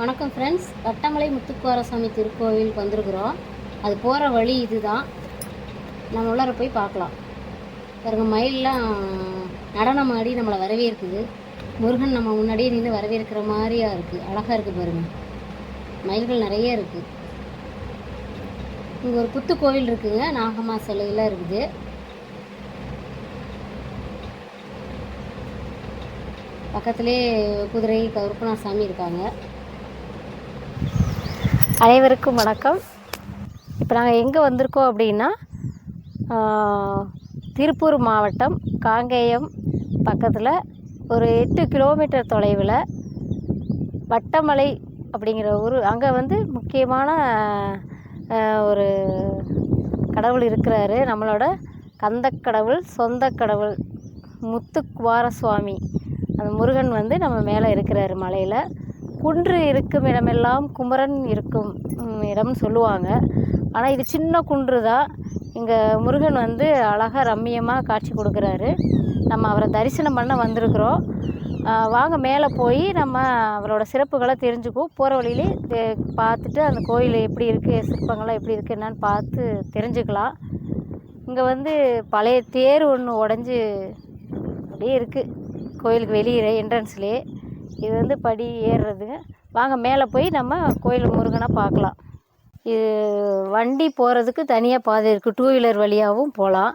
வணக்கம் ஃப்ரெண்ட்ஸ் வட்டமலை முத்துக்குவாரசாமி திருக்கோவிலுக்கு வந்திருக்கிறோம். அது போகிற வழி இதுதான். நம்ம உள்ளார போய் பார்க்கலாம். பாருங்க மயிலெலாம் நடனம் ஆடி நம்மளை வரவேற்குது. முருகன் நம்ம முன்னாடியே நின்று வரவேற்கிற மாதிரியா இருக்குது அழகாக இருக்குது பாருங்கள் மயில்கள் நிறைய இருக்குது இங்கே ஒரு புத்து கோவில் நாகம்மா சிலையெல்லாம் இருக்குது. பக்கத்துலேயே குதிரை கருப்பணா சாமி இருக்காங்க. அனைவருக்கும் வணக்கம். இப்போ நாங்கள் எங்கே வந்திருக்கோம் அப்படின்னா திருப்பூர் மாவட்டம் காங்கேயம் பக்கத்தில் ஒரு எட்டு கிலோமீட்டர் தொலைவில் வட்டமலை அப்படிங்கிற ஊர். அங்கே வந்து முக்கியமான ஒரு கடவுள் இருக்கிறாரு. நம்மளோட கந்த கடவுள் சொந்த கடவுள் முத்துக்குமாரசுவாமி. அந்த முருகன் வந்து நம்ம மேலே இருக்கிறாரு மலையில். குன்று இருக்கும் இடமெல்லாம் குமரன் இருக்கும் இடம்னு சொல்லுவாங்க. ஆனால் இது சின்ன குன்று தான் இங்கே முருகன் வந்து அழகாக ரம்மியமாக காட்சி கொடுக்குறாரு. நம்ம அவரை தரிசனம் பண்ண வந்திருக்கிறோம். வாங்க மேலே போய் நம்ம அவரோட சிறப்புகளை தெரிஞ்சுக்குவோம். போகிற வழியிலே பார்த்துட்டு அந்த கோயில் எப்படி இருக்குது சிற்பங்கள்லாம் எப்படி இருக்குது என்னன்னு பார்த்து தெரிஞ்சுக்கலாம். இங்கே வந்து பழைய தேர் ஒன்று உடஞ்சி அப்படியே இருக்குது கோயிலுக்கு வெளியே என்ட்ரன்ஸ்லேயே இது வந்து படி ஏறுறதுங்க வாங்க மேலே போய் நம்ம கோயில் முருகனை பார்க்கலாம். இது வண்டி போகிறதுக்கு தனியாக பாதை இருக்குது டூ வீலர் வழியாகவும் போகலாம்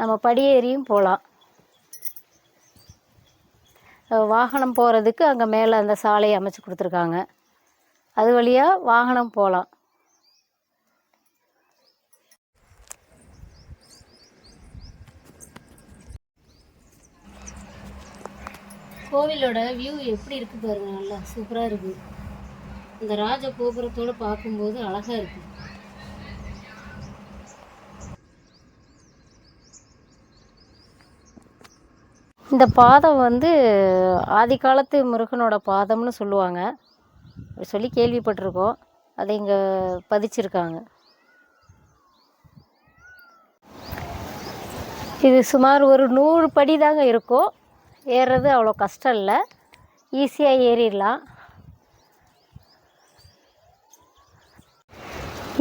நம்ம படியேறியும் போகலாம் வாகனம் போகிறதுக்கு அங்கே மேலே அந்த சாலையை அமைச்சு கொடுத்துருக்காங்க. அது வழியாக வாகனம் போகலாம் கோவிலோட வியூ எப்படி இருக்கு பாருங்க நல்லா சூப்பராக இருக்கு. இந்த ராஜ கோபுரத்தோட பார்க்கும்போது அழகா இருக்கு. இந்த பாதம் வந்து ஆதி காலத்து முருகனோட பாதம்னு சொல்லுவாங்க. அப்படி சொல்லி கேள்விப்பட்டிருக்கோம். அதை இங்கே பதிச்சிருக்காங்க. இது சுமார் ஒரு நூறு படி தாங்க இருக்கும். ஏறுறது அவ்வளோ கஷ்டம் இல்லை. ஈஸியாக ஏறிடலாம்.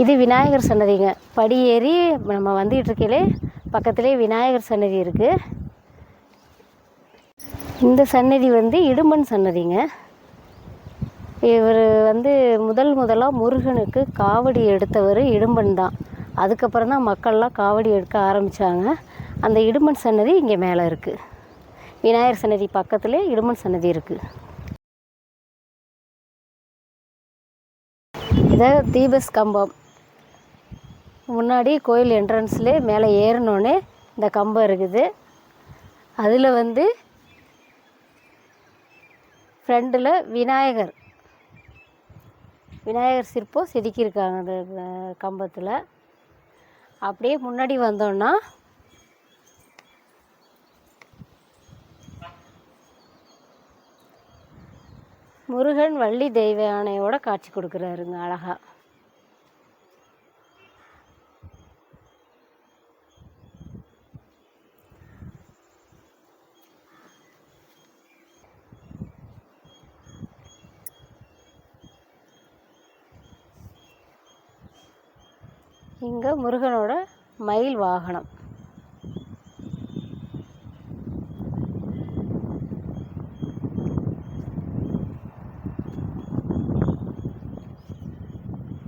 இது விநாயகர் சன்னதிங்க. படி ஏறி நம்ம வந்துகிட்டு இருக்கையிலே பக்கத்துலேயே விநாயகர் சன்னதி இருக்குது இந்த சன்னதி வந்து இடும்பன் சன்னதிங்க. இவர் வந்து முதல் முதலாக முருகனுக்கு காவடி எடுத்தவர் இடும்பன் தான். அதுக்கப்புறம் தான் மக்கள்லாம் காவடி எடுக்க ஆரம்பித்தாங்க அந்த இடும்பன் சன்னதி இங்கே மேலே இருக்குது விநாயகர் சன்னதி பக்கத்தில் இடுமன் சன்னதி இருக்குது இதை தீபஸ்கம்பம் முன்னாடி கோயில் என்ட்ரன்ஸ்லேயே மேலே ஏறினோடனே இந்த கம்பம் இருக்குது. அதில் வந்து ஃப்ரண்டில் விநாயகர். விநாயகர் சிற்பம் செதுக்கியிருக்காங்க அந்த கம்பத்தில். அப்படியே முன்னாடி வந்தோன்னா முருகன் வள்ளி தெய்வ யானையோட காட்சி கொடுக்குறாருங்க அழகா. இங்கே முருகனோட மயில் வாகனம்.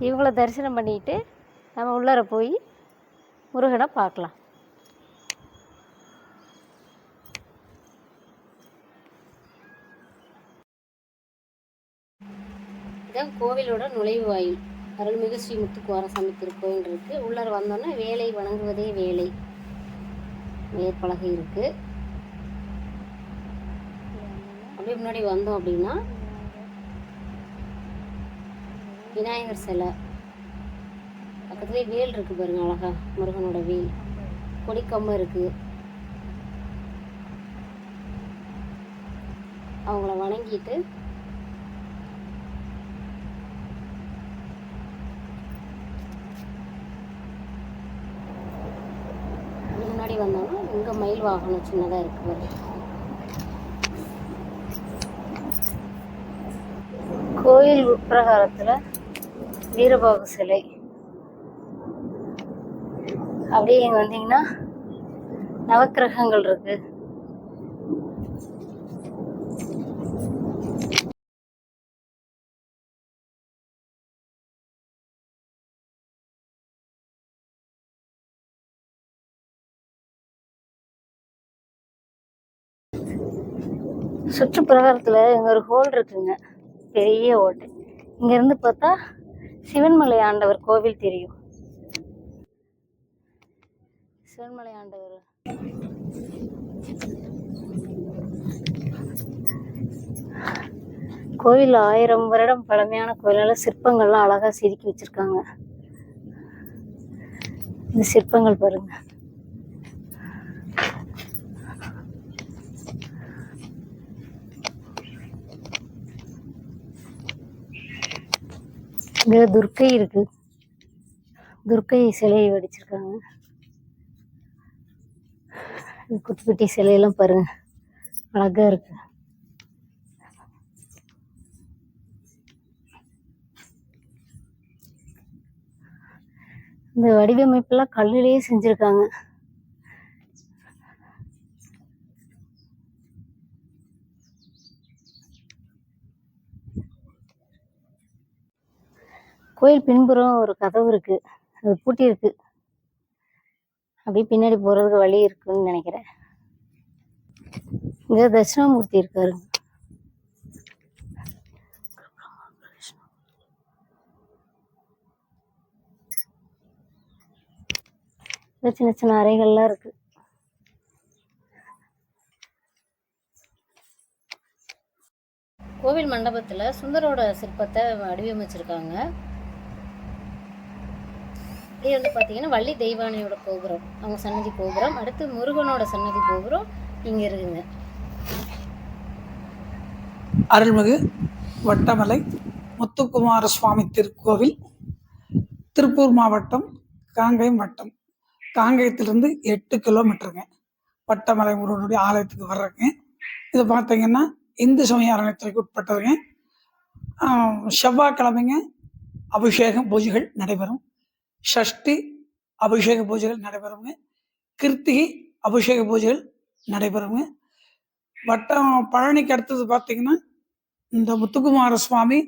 இவங்கள தரிசனம் பண்ணிட்டு நம்ம உள்ளார போய் முருகனை பார்க்கலாம். இதான் கோவிலோட நுழைவு வாயில். அருள்மிகு ஸ்ரீ முத்துக்குவாரசாமி திருக்கோயில் இருக்கு. உள்ளார வந்தோன்னா வேலை வணங்குவதே வேலை. மேற்பலகை இருக்கு. அப்படியே முன்னாடி வந்தோம் அப்படின்னா விநாயகர் சிலை. பக்கத்துலேயே வேல் இருக்குது பாருங்க அழகா முருகனோட வேல். கொடிக்கம்பம் இருக்குது அவங்கள வணங்கிட்டு முன்னாடி வந்தோம்னா இங்கே மயில் வாகனம் சின்னதாக இருக்கு பாருங்க. கோயில் உட்பிரகாரத்தில் வீரபாகு சிலை. அப்படியே இங்கே வந்தீங்கன்னா நவக்கிரகங்கள் இருக்கு. சுற்றுப்பிரகாரத்தில் இங்கே ஒரு ஹோல் இருக்குங்க. பெரிய ஓட்டை இங்கேருந்து பார்த்தா சிவன்மலை ஆண்டவர் கோவில் தெரியும். சிவன்மலை ஆண்டவர். கோவில் ஆயிரம் வருடம் பழமையான கோயிலால சிற்பங்கள்லாம் அழகா செதுக்கி வச்சிருக்காங்க. இந்த சிற்பங்கள் பாருங்க. இங்கே துர்க்கை இருக்கு. துர்க்கை சிலையை வடிச்சிருக்காங்க. குட்டி குட்டி சிலையெல்லாம் பாருங்க. அழகா இருக்கு. இந்த வடிவமைப்பெல்லாம் கல்லிலேயே செஞ்சிருக்காங்க. கோயில் பின்புறம் ஒரு கதவு இருக்கு. அது பூட்டி இருக்குது அப்படியே பின்னாடி போகிறதுக்கு வழி இருக்குன்னு நினைக்கிறேன். இங்கே தட்சிணாமூர்த்தி இருக்காரு. சின்ன சின்ன அறைகள்லாம் இருக்கு. கோவில் மண்டபத்தில் சுந்தரோட சிற்பத்தை வடிவமைச்சிருக்காங்க. இது வந்து பார்த்தீங்கன்னா வள்ளி தெய்வானையோட கோபுரம். அவங்க சன்னதி கோபுரம். அடுத்து முருகனோட சன்னதி கோபுரம். இங்க இருக்குங்க. அருள்மிகு வட்டமலை முத்துக்குமார சுவாமி திருக்கோவில் திருப்பூர் மாவட்டம் காங்கயம் வட்டம் காங்கயத்திலிருந்து எட்டு கிலோமீட்டருங்க. வட்டமலை முருகனுடைய ஆலயத்துக்கு வர்றேங்க இது பார்த்தீங்கன்னா இந்து சமய அறநிலையத்துறைக்கு உட்பட்டதுங்க. செவ்வாய்க்கிழமைங்க அபிஷேகம் பூஜைகள் நடைபெறும். ஷஷ்டி அபிஷேக பூஜைகள் நடைபெறுங்க. கிருத்திகை அபிஷேக பூஜைகள் நடைபெறுங்க. வட்டம் பழனிக்கு அடுத்தது பார்த்தீங்கன்னா இந்த முத்துக்குமார சுவாமி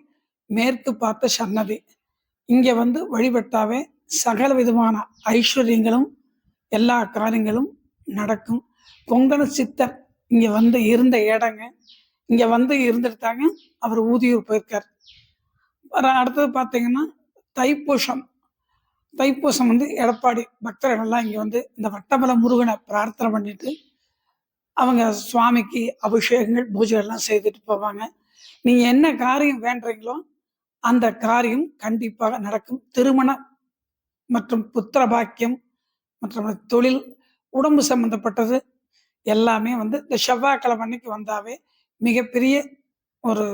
மேற்கு பார்த்த சன்னதி. இங்கே வந்து வழிபட்டாவே சகல விதமான ஐஸ்வர்யங்களும் எல்லா காரியங்களும் நடக்கும். கொங்கண சித்தர் இங்கே வந்து இருந்த இடங்க இங்கே வந்து இருந்துட்டாங்க. அவர் ஊதியூர் போயிருக்கார். அடுத்தது பார்த்தீங்கன்னா தைப்பூசம். தைப்பூசம் வந்து எடப்பாடி பக்தர்கள்லாம் இங்கே வந்து இந்த வட்டமல முருகனை பிரார்த்தனை பண்ணிட்டு அவங்க சுவாமிக்கு அபிஷேகங்கள் பூஜைகள்லாம் செய்துட்டு போவாங்க. நீங்க என்ன காரியம் வேண்டுறீங்களோ அந்த காரியம் கண்டிப்பாக நடக்கும். திருமணம் மற்றும் புத்திர பாக்கியம் மற்றும் தொழில் உடம்பு சம்பந்தப்பட்டது எல்லாமே வந்து இந்த செவ்வாய்க்கிழமை அன்னைக்கு வந்தாவே மிகப்பெரிய ஒரு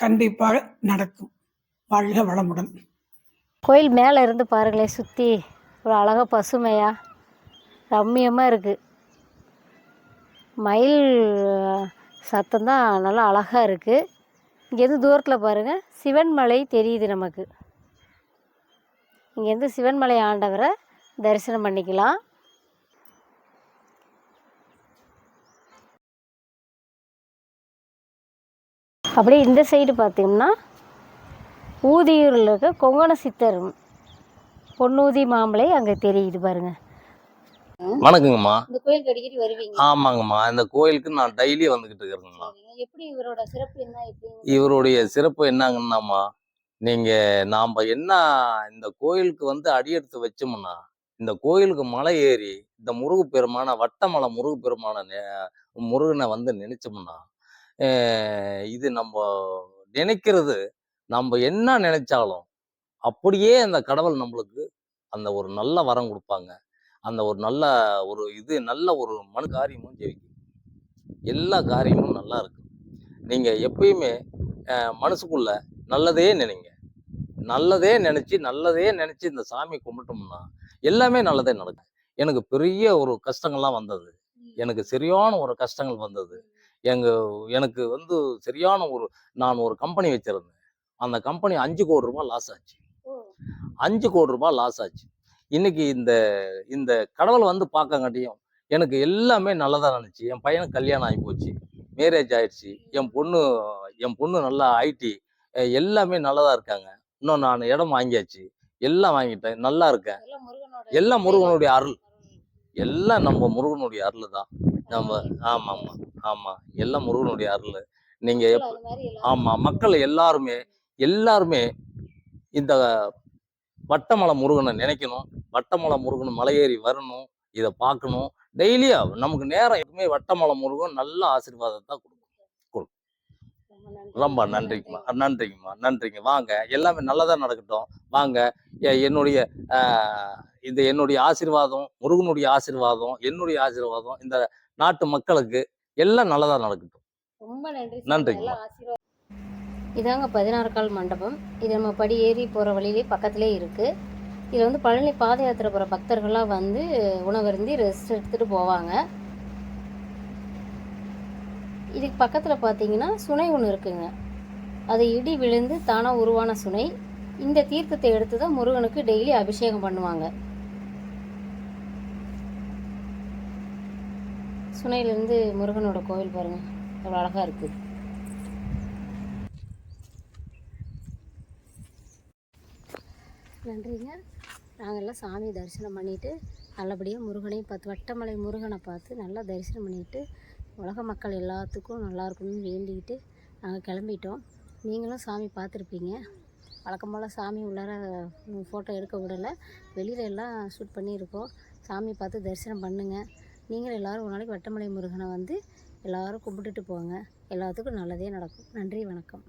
கண்டிப்பாக நடக்கும். வாழ்க வளமுடன். கோயில் மேலே இருந்து பாருங்களேன் சுற்றி ஒரு அழகாக பசுமையாக ரம்மியமாக இருக்குது மயில் சத்தம் தான் நல்லா அழகாக இருக்குது இங்கேருந்து தூரத்தில் பாருங்கள் சிவன்மலை தெரியுது நமக்கு. இங்கேருந்து சிவன்மலை ஆண்டவரை தரிசனம் பண்ணிக்கலாம். அப்படியே இந்த சைடு பார்த்தீங்கன்னா ஊதியூரில் இருக்க கொங்கண சித்தர் பொன்னூதி மாமலை அங்கே தெரியுது பாருங்க. வணக்கங்கம்மா. இந்த கோயிலுக்கு அடிக்கடி வருவீங்க. ஆமாங்கம்மா. இந்த கோயிலுக்கு நான் டெய்லி வந்துகிட்டு இருக்கிறேங்கம்மா. எப்படி இவரோட சிறப்பு என்ன எப்படி? இவருடைய சிறப்பு என்னங்கன்னாம்மா நீங்க நாம என்ன இந்த கோயிலுக்கு வந்து அடியெடுத்து வச்சோம்னா இந்த கோயிலுக்கு மலை ஏறி இந்த முருகு பெருமான வட்டமலை முருகு பெருமான நெ- முருகனை வந்து நினைச்சோம்னா இது நம்ம நினைக்கிறது நம்ம என்ன நினைச்சாலும் அப்படியே அந்த கடவுள் நம்மளுக்கு அந்த ஒரு நல்ல வரம் கொடுப்பாங்க. அந்த ஒரு நல்ல ஒரு இது நல்ல ஒரு மனு காரியமும் ஜெயிக்கும் எல்லா காரியமும் நல்லா இருக்கு. நீங்க எப்பயுமே மனசுக்குள்ள நல்லதே நினைங்க. நல்லதே நினைச்சு நல்லதே நினைச்சு இந்த சாமி கும்பிட்டோம்னா எல்லாமே நல்லதே நடக்கும் எனக்கு பெரிய ஒரு கஷ்டங்கள்லாம் வந்தது. எனக்கு சரியான ஒரு கஷ்டங்கள் வந்தது. எங்க எனக்கு வந்து சரியான ஒரு நான் ஒரு கம்பெனி வச்சிருந்தேன். அந்த கம்பெனி அஞ்சு கோடி ரூபாய் லாஸ் ஆச்சு. அஞ்சு கோடி ரூபாய் லாஸ் ஆச்சு. இன்னைக்கு இந்த இந்த கடவுளை வந்து பார்க்கங்காட்டியும் எனக்கு எல்லாமே நல்லதா இருந்துச்சு என் பையனுக்கு கல்யாணம் ஆகி போச்சு. மேரேஜ் ஆயிடுச்சு. என் பொண்ணு என் பொண்ணு நல்லா ஐடி எல்லாமே நல்லதா இருக்காங்க. இன்னும் நான் இடம் வாங்கியாச்சு. எல்லாம் வாங்கிட்டேன். நல்லா இருக்கேன். எல்லாம் முருகனுடைய அருள். எல்லாம் நம்ம முருகனுடைய அருள் தான். நம்ம ஆமா ஆமா ஆமா. எல்லாம் முருகனுடைய அருள். நீங்க எப்ப ஆமா மக்கள் எல்லாருமே எல்லாருமே இந்த வட்டமலை முருகனை நினைக்கணும். வட்டமலை முருகன் மலையேறி வரணும். இதை பார்க்கணும். டெய்லியா நமக்கு நேரம் எப்பவுமே வட்டமலை முருகன் நல்ல ஆசீர்வாதத்தை கொடுக்கும் ரொம்ப நன்றிங்கம்மா. நன்றிங்கம்மா. நன்றிங்க. வாங்க. எல்லாமே நல்லதா நடக்கட்டும். வாங்க. என்னுடைய இது என்னுடைய ஆசீர்வாதம் முருகனுடைய ஆசீர்வாதம் என்னுடைய ஆசீர்வாதம் இந்த நாட்டு மக்களுக்கு எல்லாம் நல்லதா நடக்கட்டும். ரொம்ப நன்றி நன்றிங்கம்மா. இதாங்க பதினாறு கால் மண்டபம். இது நம்ம படி ஏறி போகிற வழியிலே பக்கத்திலே இருக்குது இதில் வந்து பழனி பாத யாத்திரை போகிற பக்தர்கள்லாம் வந்து உணவருந்தி ரெஸ்ட் எடுத்துகிட்டு போவாங்க. இதுக்கு பக்கத்தில் பார்த்தீங்கன்னா சுனை ஒன்று இருக்குங்க. அது இடி விழுந்து தானாக உருவான சுனை. இந்த தீர்த்தத்தை எடுத்து தான் முருகனுக்கு டெய்லி அபிஷேகம் பண்ணுவாங்க. சுனையிலேருந்து முருகனோட கோவில் பாருங்கள் எவ்வளோ அழகாக இருக்குது நன்றிங்க. நாங்கள்லாம் சாமி தரிசனம் பண்ணிவிட்டு நல்லபடியாக முருகனையும் பார்த்து வட்டமலை முருகனை பார்த்து நல்லா தரிசனம் பண்ணிவிட்டு உலக மக்கள் எல்லாத்துக்கும் நல்லா இருக்கணும்னு வேண்டிக்கிட்டு நாங்கள் கிளம்பிட்டோம். நீங்களும் சாமி பார்த்துருப்பீங்க. வழக்கம் போல் சாமி உள்ளார ஃபோட்டோ எடுக்க விடலை. வெளியில எல்லாம் ஷூட் பண்ணியிருக்கோம். சாமி பார்த்து தரிசனம் பண்ணுங்கள் நீங்களும் எல்லோரும் ஒரு நாளைக்கு வட்டமலை முருகனை வந்து எல்லோரும் கும்பிட்டுட்டு போங்க. எல்லாத்துக்கும் நல்லதே நடக்கும். நன்றி வணக்கம்.